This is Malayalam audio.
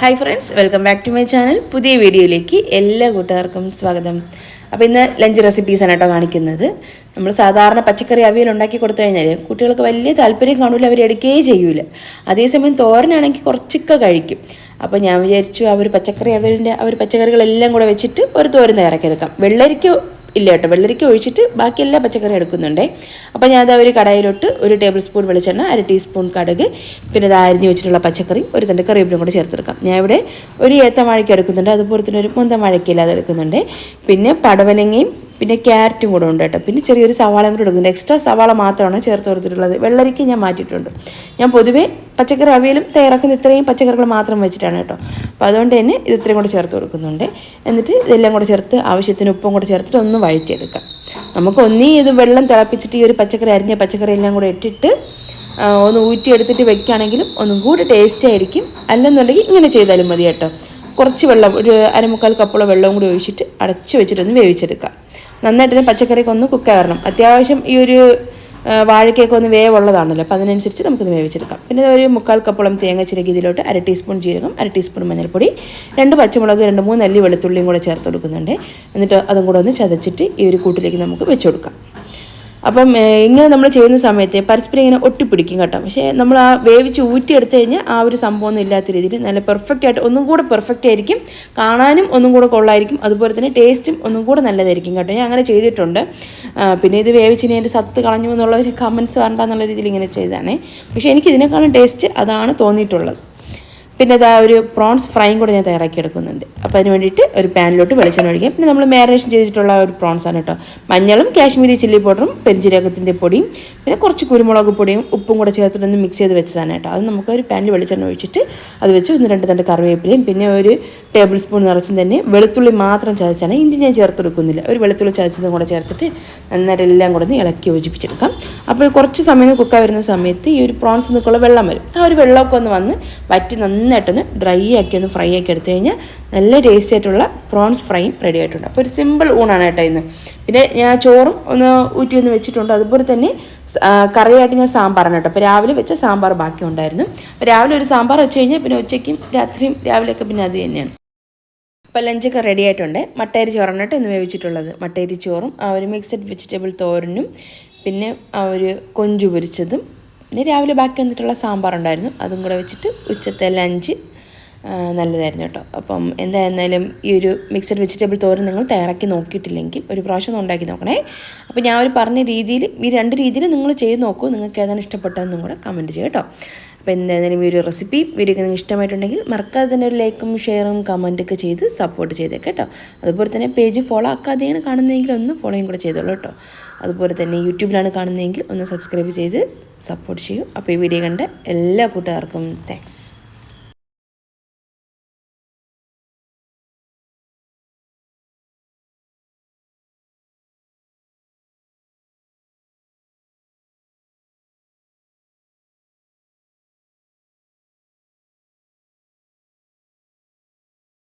Hi friends welcome back to my channel പുതിയ വീഡിയോയിലേക്ക് എല്ലാ കൂട്ടുകാർക്കും സ്വാഗതം. അപ്പോൾ ഇന്ന് ലഞ്ച് റെസിപ്പീസാണ് കേട്ടോ കാണിക്കുന്നത്. നമ്മൾ സാധാരണ പച്ചക്കറി അവിയൽ ഉണ്ടാക്കി കൊടുത്തു കഴിഞ്ഞാൽ കുട്ടികൾക്ക് വലിയ താല്പര്യം കാണില്ല അവർ എടുക്കുകയേ ചെയ്യൂല. അതേസമയം തോരനാണെങ്കിൽ കുറച്ചൊക്കെ കഴിക്കും. അപ്പോൾ ഞാൻ വിചാരിച്ചു ആ ഒരു പച്ചക്കറി അവിയലിന്റെ ആ ഒരു പച്ചക്കറികളെല്ലാം കൂടെ വെച്ചിട്ട് ഒരു തോരൻ തയ്യാറാക്കി എടുക്കാം വെള്ളരിക്ക ഇല്ല കേട്ടോ. വെള്ളരിക്ക ഒഴിച്ചിട്ട് ബാക്കി എല്ലാ പച്ചക്കറി എടുക്കുന്നുണ്ടേ. അപ്പോൾ ഞാൻ അത് ഒരു കടായിലോട്ട് ഒരു ടേബിൾ സ്പൂൺ വെളിച്ചെണ്ണ അര ടീസ്പൂൺ കടുക് പിന്നെ അത് അരിഞ്ഞ് വെച്ചിട്ടുള്ള പച്ചക്കറി ഒരു തണ്ട് കറിവേപ്പിലും കൂടെ ചേർത്തെടുക്കാം. ഞാൻ ഇവിടെ ഒരു ഏത്തവാഴയ്ക്ക് എടുക്കുന്നുണ്ട്. അതുപോലെ തന്നെ ഒരു മുന്തം ഇല്ലാതെ എടുക്കുന്നുണ്ട്. പിന്നെ പടവലങ്ങയും പിന്നെ ക്യാരറ്റും കൂടെ ഉണ്ട് കേട്ടോ. പിന്നെ ചെറിയൊരു സവാളയും കൂടെ എടുക്കുന്നുണ്ട് എക്സ്ട്രാ സവാള മാത്രമാണ് ചേർത്ത് കൊടുത്തിട്ടുള്ളത്. വെള്ളരിക്ക ഞാൻ മാറ്റിയിട്ടുണ്ട്. ഞാൻ പൊതുവേ പച്ചക്കറി അവിയലും തയ്യാറാക്കുന്ന ഇത്രയും പച്ചക്കറികൾ മാത്രം വെച്ചിട്ടാണ് കേട്ടോ. അപ്പോൾ അതുകൊണ്ട് തന്നെ ഇത് ഇത്രയും കൂടെ ചേർത്ത് കൊടുക്കുന്നുണ്ട്. എന്നിട്ട് ഇതെല്ലാം കൂടെ ചേർത്ത് ആവശ്യത്തിന് ഉപ്പും കൂടെ ചേർത്തിട്ട് ഒന്ന് വഴിച്ചെടുക്കാം നമുക്ക് ഒന്നീ ഇത് വെള്ളം തിളപ്പിച്ചിട്ട് ഈ ഒരു പച്ചക്കറി അരിഞ്ഞ പച്ചക്കറി എല്ലാം കൂടെ ഇട്ടിട്ട് ഒന്ന് ഊറ്റിയെടുത്തിട്ട് വെക്കുകയാണെങ്കിലും ഒന്നും കൂടി ടേസ്റ്റ് ആയിരിക്കും. അല്ലെന്നുണ്ടെങ്കിൽ ഇങ്ങനെ ചെയ്താലും മതി കേട്ടോ. കുറച്ച് വെള്ളം ഒരു അരമുക്കാൽ കപ്പോളം വെള്ളവും കൂടി ഒഴിച്ചിട്ട് അടച്ചു വെച്ചിട്ടൊന്ന് വേവിച്ചെടുക്കാം. നന്നായിട്ട് തന്നെ പച്ചക്കറിയൊക്കെ ഒന്ന് കുക്ക് വരണം അത്യാവശ്യം ഈ ഒരു വാഴയ്ക്കൊക്കെ ഒന്ന് വേവുള്ളതാണല്ലോ. അപ്പോൾ അതിനനുസരിച്ച് നമുക്കിത് വേവിച്ചെടുക്കാം. പിന്നെ ഒരു മുക്കാൽ കപ്പോളം തേങ്ങ ചിരകി ഇതിലോട്ട് അര ടീസ്പൂൺ ജീരകം അര ടീസ്പൂൺ മഞ്ഞൾപ്പൊടി രണ്ട് പച്ചമുളക് രണ്ട് മൂന്ന് അല്ലി വെളുത്തുള്ളിയും കൂടെ ചേർത്ത് കൊടുക്കുന്നുണ്ട്. എന്നിട്ട് അതും കൂടെ ഒന്ന് ചതച്ചിട്ട് ഈ ഒരു കൂട്ടിലേക്ക് നമുക്ക് വെച്ച് കൊടുക്കാം. അപ്പം ഇങ്ങനെ നമ്മൾ ചെയ്യുന്ന സമയത്ത് പരസ്പരം ഇങ്ങനെ ഒട്ടിപ്പിടിക്കും കേട്ടോ. പക്ഷേ നമ്മൾ ആ വേവിച്ച് ഊറ്റിയെടുത്തു കഴിഞ്ഞാൽ ആ ഒരു സംഭവമൊന്നും ഇല്ലാത്ത രീതിയിൽ നല്ല പെർഫെക്റ്റ് ആയിട്ട് ഒന്നും കൂടെ പെർഫെക്റ്റ് ആയിരിക്കും. കാണാനും ഒന്നും കൂടെ കൊള്ളായിരിക്കും. അതുപോലെ തന്നെ ടേസ്റ്റും ഒന്നും കൂടെ നല്ലതായിരിക്കും കേട്ടോ. ഞാൻ അങ്ങനെ ചെയ്തിട്ടുണ്ട്. പിന്നെ ഇത് വേവിച്ചിനി എന്റെ സത്ത് കളഞ്ഞു എന്നുള്ള ഒരു കമൻസ് വേണ്ട എന്നുള്ള രീതിയിൽ ഇങ്ങനെ ചെയ്തതാണേ. പക്ഷേ എനിക്കിതിനേക്കാളും ടേസ്റ്റ് അതാണ് തോന്നിയിട്ടുള്ളത്. പിന്നെ അതാ ഒരു പ്രോൺസ് ഫ്രൈയും കൂടെ ഞാൻ തയ്യാറാക്കി എടുക്കുന്നുണ്ട്. അപ്പോൾ അതിന് വേണ്ടിയിട്ട് ഒരു പാനിലോട്ട് വെളിച്ചെണ്ണ ഒഴിക്കാം. പിന്നെ നമ്മൾ മാരിനേഷൻ ചെയ്തിട്ടുള്ള ഒരു പ്രോൺസ് ആണ് കേട്ടോ. മഞ്ഞളും കാശ്മീരി ചില്ലി പൗഡറും പെരിഞ്ചീരകത്തിന്റെ പൊടിയും പിന്നെ കുറച്ച് കുരുമുളക് പൊടിയും ഉപ്പും കൂടെ ചേർത്തിട്ടൊന്ന് മിക്സ് ചെയ്ത് വെച്ചതാണ് കേട്ടോ. അത് നമുക്ക് ഒരു പാനിൽ വെളിച്ചെണ്ണ ഒഴിച്ചിട്ട് അത് വെച്ച് ഒന്ന് രണ്ട് തണ്ട് കറിവേപ്പിലയും പിന്നെ ഒരു ടേബിൾ സ്പൂൺ നിറച്ചും തന്നെ വെളുത്തുള്ളി മാത്രം ചതച്ചാണ്. ഇഞ്ചി ഞാൻ ചേർത്ത് കൊടുക്കുന്നില്ല. ഒരു വെളുത്തുള്ളി ചതച്ചതും കൂടെ ചേർത്തിട്ട് നന്നായിട്ട് എല്ലാം കൂടെ ഒന്ന് ഇളക്കി യോജിപ്പിച്ചെടുക്കാം. അപ്പോൾ കുറച്ച് സമയം കുക്കായി വരുന്ന സമയത്ത് ഈ ഒരു പ്രോൺസ് നിൽക്കുള്ള വെള്ളം വരും. ആ ഒരു വെള്ളമൊക്കെ ഒന്ന് വന്ന് വറ്റി നന്നായിട്ടൊന്ന് ഡ്രൈ ആക്കി ഒന്ന് ഫ്രൈ ആക്കി എടുത്തു കഴിഞ്ഞാൽ നല്ല ടേസ്റ്റി ആയിട്ടുള്ള പ്രോൺസ് ഫ്രൈയും റെഡി ആയിട്ടുണ്ട്. അപ്പോൾ ഒരു സിമ്പിൾ ഊണാണ് കേട്ടോ ഇന്ന്. പിന്നെ ഞാൻ ചോറും ഒന്ന് ഊറ്റി ഒന്ന് വെച്ചിട്ടുണ്ട്. അതുപോലെ തന്നെ കറിയായിട്ട് ഞാൻ സാമ്പാറാണ് കേട്ടോ. അപ്പോൾ രാവിലെ വെച്ച സാമ്പാർ ബാക്കി ഉണ്ടായിരുന്നു. അപ്പോൾ രാവിലെ ഒരു സാമ്പാർ വെച്ച് കഴിഞ്ഞാൽ പിന്നെ ഉച്ചയ്ക്കും രാത്രിയും രാവിലെയൊക്കെ പിന്നെ അത് തന്നെയാണ്. അപ്പോൾ ലഞ്ചൊക്കെ റെഡി ആയിട്ടുണ്ട്. മട്ടേരി ചോറാണ് കേട്ടോ ഇന്ന് വേവിച്ചിട്ടുള്ളത്. മട്ടേരി ചോറും ആ ഒരു മിക്സഡ് വെജിറ്റബിൾ തോരനും പിന്നെ ആ ഒരു കൊഞ്ചു പൊരിച്ചതും പിന്നെ രാവിലെ ബാക്കി വന്നിട്ടുള്ള സാമ്പാർ ഉണ്ടായിരുന്നു അതും കൂടെ വെച്ചിട്ട് ഉച്ചത്തെ ലഞ്ച് നല്ലതായിരുന്നു കേട്ടോ. അപ്പം എന്തായിരുന്നാലും ഈ ഒരു മിക്സഡ് വെജിറ്റബിൾ തോരൻ നിങ്ങൾ തയ്യാറാക്കി നോക്കിയിട്ടില്ലെങ്കിൽ ഒരു പ്രാവശ്യം ഉണ്ടാക്കി നോക്കണേ. അപ്പോൾ ഞാൻ ഒരു പറഞ്ഞ രീതിയിൽ ഈ രണ്ട് രീതിയിൽ നിങ്ങൾ ചെയ്ത് നോക്കൂ. നിങ്ങൾക്ക് ഏതാണ് ഇഷ്ടപ്പെട്ടതെന്നും കൂടെ കമന്റ് ചെയ്യാം കേട്ടോ. അപ്പോൾ എന്തായാലും ഈ ഒരു റെസിപ്പി വീഡിയോ നിങ്ങൾക്ക് ഇഷ്ടമായിട്ടുണ്ടെങ്കിൽ മറക്കാതെ തന്നെ ഒരു ലൈക്കും ഷെയറും കമന്റൊക്കെ ചെയ്ത് സപ്പോർട്ട് ചെയ്തേക്കാം കേട്ടോ. അതുപോലെ തന്നെ പേജ് ഫോളോ ആക്കാതെയാണ് കാണുന്നതെങ്കിൽ ഒന്ന് ഫോളോയും കൂടെ ചെയ്തോളൂ കേട്ടോ. അതുപോലെ തന്നെ യൂട്യൂബിലാണ് കാണുന്നതെങ്കിൽ ഒന്ന് സബ്സ്ക്രൈബ് ചെയ്ത് സപ്പോർട്ട് ചെയ്യൂ. അപ്പോൾ ഈ വീഡിയോ കണ്ട എല്ലാ കൂട്ടുകാർക്കും താങ്ക്സ്